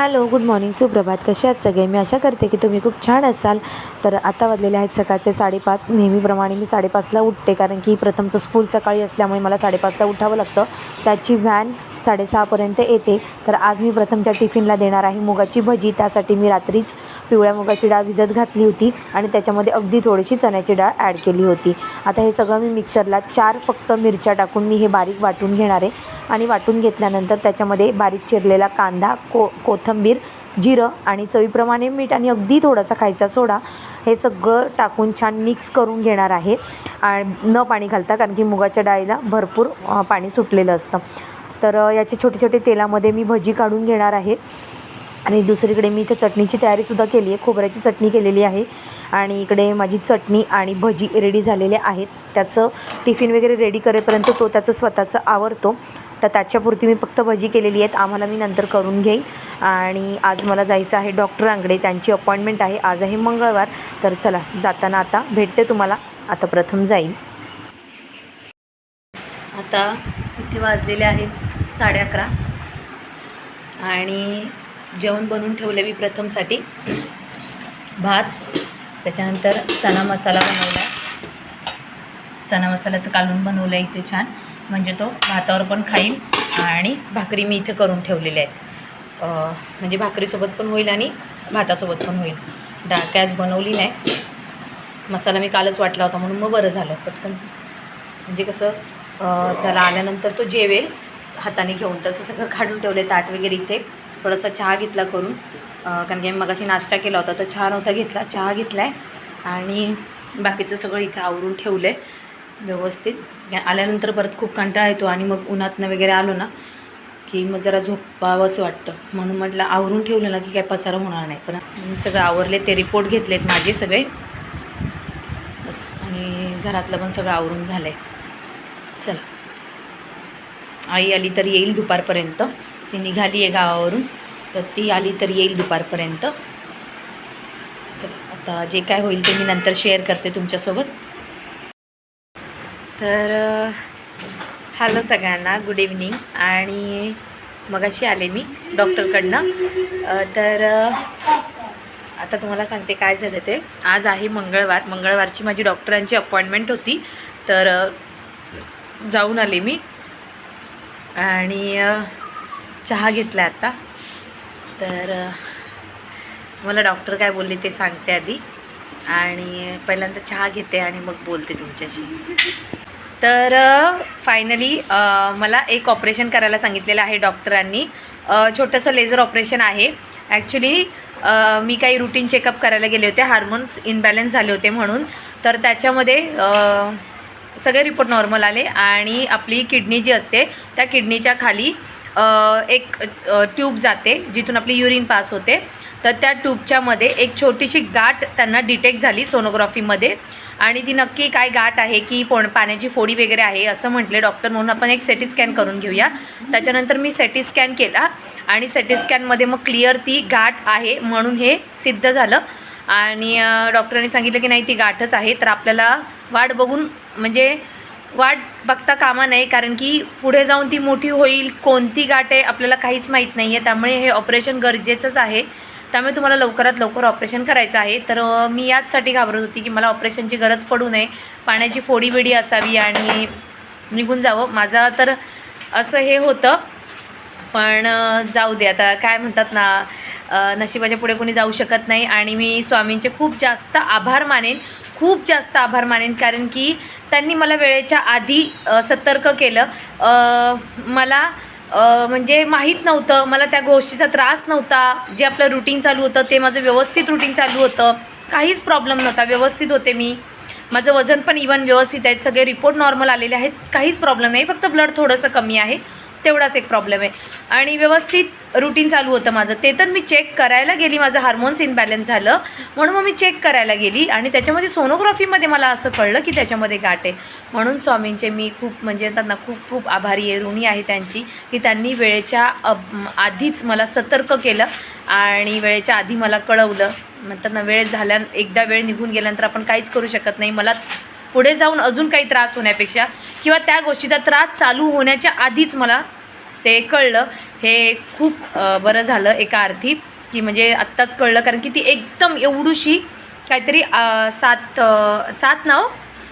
Hello good morning. सुप्रभात. कसे आहात सगळे? मी आशा करते की तुम्ही खूप छान असाल. तर आता वाजलेले आहेत सकाळचे साडेपाच. नेहमीप्रमाणे मी साडेपाचला उठते कारण की प्रथमचं स्कूल सकाळी असल्यामुळे मला साडेपाचला उठावं लागतं. त्याची व्हॅन साडेसहापर्यंत येते. तर आज मी प्रथम त्या टिफिनला देणार आहे मुगाची भजी. त्यासाठी मी रात्रीच पिवळ्या मुगाची डाळ भिजत घातली होती आणि त्याच्यामध्ये अगदी थोडीशी चण्याची डाळ ॲड केली होती. आता हे सगळं मी मिक्सरला चार फक्त मिरच्या टाकून मी हे बारीक वाटून घेणार आहे. आणि वाटून घेतल्यानंतर त्याच्यामध्ये बारीक चिरलेला कांदा को कोथिंबीर जिरं आणि चवीप्रमाणे मीठ आणि अगदी थोडासा खायचा सोडा हे सगळं टाकून छान मिक्स करून घेणार आहे. आणि न पाणी घालता कारण की मुगाच्या डाळीला भरपूर पाणी सुटलेलं असतं. तर याचे छोटे छोटे तेलामध्ये मी भजी काढून घेणार आहे. आणि दुसरीकडे मी इथे चटणीची तयारीसुद्धा केली आहे. खोबऱ्याची चटणी केलेली आहे. आणि इकडे माझी चटणी आणि भजी रेडी झालेले आहेत. त्याचं टिफिन वगैरे रेडी करेपर्यंत तो त्याचं स्वतःचं आवरतो. तर त्याच्यापुरती मी फक्त भजी केलेली आहेत. आम्हाला मी नंतर करून घेईन. आणि आज मला जायचं आहे डॉक्टरांकडे त्यांची अपॉइंटमेंट आहे. आज आहे मंगळवार. तर चला जाताना आता भेटते तुम्हाला. आता प्रथम जाईल आता इथे वाजलेले आहेत. साडे अकरा. आणि जेवण बनवून ठेवले मी प्रथमसाठी. भात त्याच्यानंतर चणा मसाला बनवला चणा मसाल्याचं कालून बनवलं आहे इथे छान. म्हणजे तो भातावर पण खाईल आणि भाकरी मी इथे करून ठेवलेल्या आहेत. म्हणजे भाकरीसोबत पण होईल आणि भातासोबत पण होईल. डाळ कॅच बनवली नाही. मसाला मी कालच वाटला होता म्हणून मग बरं झालं. पटकन. म्हणजे कसं त्याला आल्यानंतर तो जेवेल. हाताने घेऊन तसं सगळं काढून ठेवले ताट वगैरे इथे. थोडासा चहा घेतला करून. कारण की मी मगाशी नाश्ता केला होता तर चहा नव्हता घेतला चहा घेतला आहे आणि बाकीचं सगळं इथे आवरून ठेवलं आहे व्यवस्थित. आल्यानंतर परत खूप कंटाळा येतो आणि मग उन्हातनं वगैरे आलो ना की मग जरा झोपावं असं वाटतं. म्हणून म्हटलं आवरून ठेवलं ना की काय पसारा होणार नाही. पण मी सगळं आवरले ते रिपोर्ट घेतलेत माझे सगळे. बस आणि घरातलं पण सगळं आवरून झालं आहे चला. आई आली तर येईल दुपारपर्यंत. ती निघाली आहे गावावरून. तर ती आली तर येईल दुपारपर्यंत. आता जे काय होईल ते मी नंतर शेअर करते तुमच्यासोबत. तर हॅलो सगळ्यांना गुड इव्हनिंग आणि मगाशी आले मी डॉक्टरकडनं तर आता तुम्हाला सांगते काय झालं ते. आज आहे मंगळवार. मंगळवारची माझी डॉक्टरांची अपॉइंटमेंट होती. तर जाऊन आले मी. आणि चहा घेतला आता. तर मला डॉक्टर काय बोलले ते सांगते आधी. आणि पहिल्यांदा चहा घेते आणि मग बोलते तुमच्याशी. तर फायनली मला एक ऑपरेशन करायला सांगितलेलं आहे डॉक्टरांनी. छोटंसं लेझर ऑपरेशन आहे. ॲक्च्युली मी काही रुटीन चेकअप करायला गेले होते. हार्मोन्स इनबॅलन्स झाले होते म्हणून. तर त्याच्यामध्ये सगळे रिपोर्ट नॉर्मल आले आणि आपली किडनी जी असते त्या किडनीच्या खाली एक ट्यूब जाते जिथून आपली युरिन पास होते. तर त्या ट्यूबच्यामध्ये एक छोटीशी गाठ त्यांना डिटेक्ट झाली सोनोग्राफीमध्ये आणि ती नक्की काय गाठ आहे की पोण पाण्याची फोडी वगैरे आहे असं म्हटले डॉक्टर म्हणून आपण एक सेटी स्कॅन करून घेऊया. त्याच्यानंतर मी सेटी स्कॅन केला आणि सेटी स्कॅनमध्ये मग क्लिअर ती गाठ आहे म्हणून हे सिद्ध झालं. आणि डॉक्टरांनी सांगितलं की नाही ती गाठच आहे. तर आपल्याला वाट बघून म्हणजे वाट बघता कामा नाही कारण की पुढे जाऊन ती मोठी होईल कोणती गाठ आहे आपल्याला काहीच माहीत नाही आहे त्यामुळे हे ऑपरेशन गरजेचंच आहे. त्यामुळे तुम्हाला लवकरात लवकर ऑपरेशन करायचं आहे. तर मी याचसाठी घाबरत होती की मला ऑपरेशनची गरज पडू नये. पाण्याची फोडी बिडी असावी आणि निघून जावं. माझं तर असं हे होतं. पण जाऊ दे. आता काय म्हणतात ना नशिबाच्या पुढे कोणी जाऊ शकत नाही आणि मी स्वामींचे खूप जास्त आभार मानेन खूप जास्त आभार मानेन कारण की त्यांनी मला वेळेच्या आधी सतर्क केलं. मला म्हणजे माहीत नव्हतं मला त्या गोष्टीचा त्रास नव्हता जे आपलं रुटीन चालू होतं ते माझं व्यवस्थित रुटीन चालू होतं. काहीच प्रॉब्लेम नव्हता व्यवस्थित होते मी. माझं वजन पण इवन व्यवस्थित आहेत सगळे रिपोर्ट नॉर्मल आलेले आहेत काहीच प्रॉब्लेम नाही फक्त ब्लड थोडंसं कमी आहे. तेवढाच एक प्रॉब्लेम आहे. आणि व्यवस्थित रुटीन चालू होतं माझं. ते तर मी चेक करायला गेली माझं हार्मोन्स इनबॅलन्स झालं. म्हणून मग मी चेक करायला गेली आणि त्याच्यामध्ये सोनोग्राफीमध्ये मला असं कळलं की त्याच्यामध्ये गाठ आहे. म्हणून स्वामींचे मी खूप म्हणजे त्यांना खूप खूप आभारी आहे ऋणी आहे त्यांची की त्यांनी वेळेच्या अब- आधीच मला सतर्क केलं आणि वेळेच्या आधी मला कळवलं. म्हणतात ना वेळ झाल्या एकदा वेळ निघून गेल्यानंतर आपण काहीच करू शकत नाही. मला पुढे जाऊन अजून काही त्रास होण्यापेक्षा किंवा त्या गोष्टीचा त्रास चालू होण्याच्या आधीच मला ते कळलं. हे खूप बरं झालं एका अर्थी की म्हणजे आत्ताच कळलं. कारण की ती एकदम एवढूशी काहीतरी सात सात नाव हो?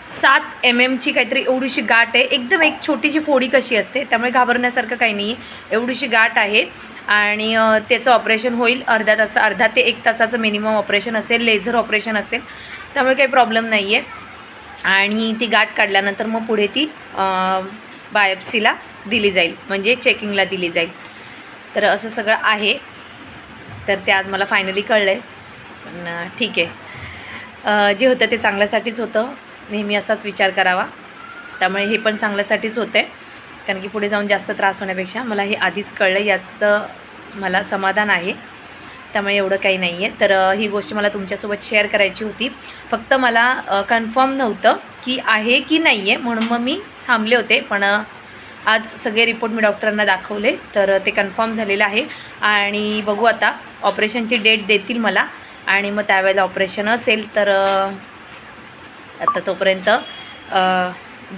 सात एम एमची काहीतरी एवढीशी गाठ आहे. एकदम एक छोटीशी फोडी कशी असते त्यामुळे घाबरण्यासारखं काही नाही आहे एवढीशी गाठ आहे आणि त्याचं ऑपरेशन होईल. अर्ध्या तास अर्धा ते एक तासाचं मिनिमम ऑपरेशन असेल लेझर ऑपरेशन असेल. त्यामुळे काही प्रॉब्लेम नाही आहे आणि ती गाठ काढल्यानंतर मग पुढे ती बायोप्सीला दिली जाईल. म्हणजे चेकिंगला दिली जाईल. तर असं सगळं आहे. तर ते आज मला फायनली कळलं आहे पण ठीक आहे. जे होतं ते चांगल्यासाठीच होतं. नेहमी असाच विचार करावा. त्यामुळे हे पण चांगल्यासाठीच होतं आहे कारण की पुढे जाऊन जास्त त्रास होण्यापेक्षा मला हे आधीच कळलं. याचं मला समाधान आहे. त्यामुळे एवढं काही नाही आहे. तर ही गोष्ट मला तुमच्यासोबत शेअर करायची होती. फक्त मला कन्फर्म नव्हतं की आहे की नाही आहे म्हणून मग मी थांबले होते. पण आज सगळे रिपोर्ट मी डॉक्टरांना दाखवले तर ते कन्फर्म झालेलं आहे. आणि बघू आता ऑपरेशनची डेट देतील मला. आणि मग त्यावेळेला ऑपरेशन असेल तर आता तोपर्यंत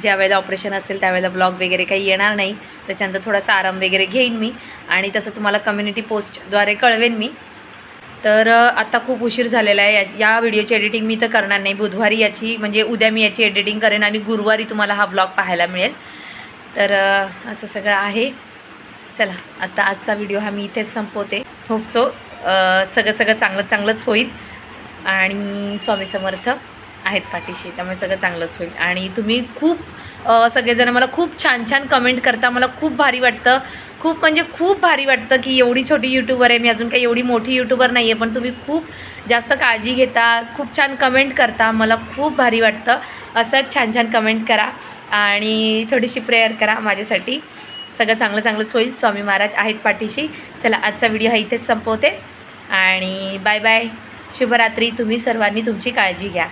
ज्या वेळेला ऑपरेशन असेल त्यावेळेला ब्लॉग वगैरे काही येणार नाही. त्याच्यानंतर थोडासा आराम वगैरे घेईन मी. आणि तसं तुम्हाला कम्युनिटी पोस्टद्वारे कळवेन मी. तर आता खूप उशीर झालेला आहे. या- या व्हिडिओची एडिटिंग मी तर करणार नाही. बुधवारी याची म्हणजे उद्या मी याची एडिटिंग करेन आणि गुरुवारी तुम्हाला हा ब्लॉग पाहायला मिळेल. तर असं सगळं आहे. चला आता आजचा व्हिडिओ हा मी इथेच संपवते. होप सो सगळं सगळं चांगलं चांगलंच होईल. आणि स्वामी समर्थ आहेत पाठीशी त्यामुळे सगळं चांगलंच होईल. आणि तुम्ही खूप सगळेजण मला खूप छान छान कमेंट करता. मला खूप भारी वाटतं. खूप म्हणजे खूप भारी वाटतं की एवढी छोटी यूट्यूबर आहे मी अजून काही एवढी मोठी यूट्यूबर नाही आहे पण तुम्ही खूप जास्त काळजी घेता खूप छान कमेंट करता मला खूप भारी वाटतं. असंच छान छान कमेंट करा आणि थोडीशी प्रेयर करा माझ्यासाठी. सगळं चांगलं चांगलंच होईल. स्वामी महाराज आहेत पाठीशी. चला आजचा व्हिडिओ हा इथेच संपवते. आणि बाय बाय शुभरात्री. तुम्ही सर्वांनी तुमची काळजी घ्या.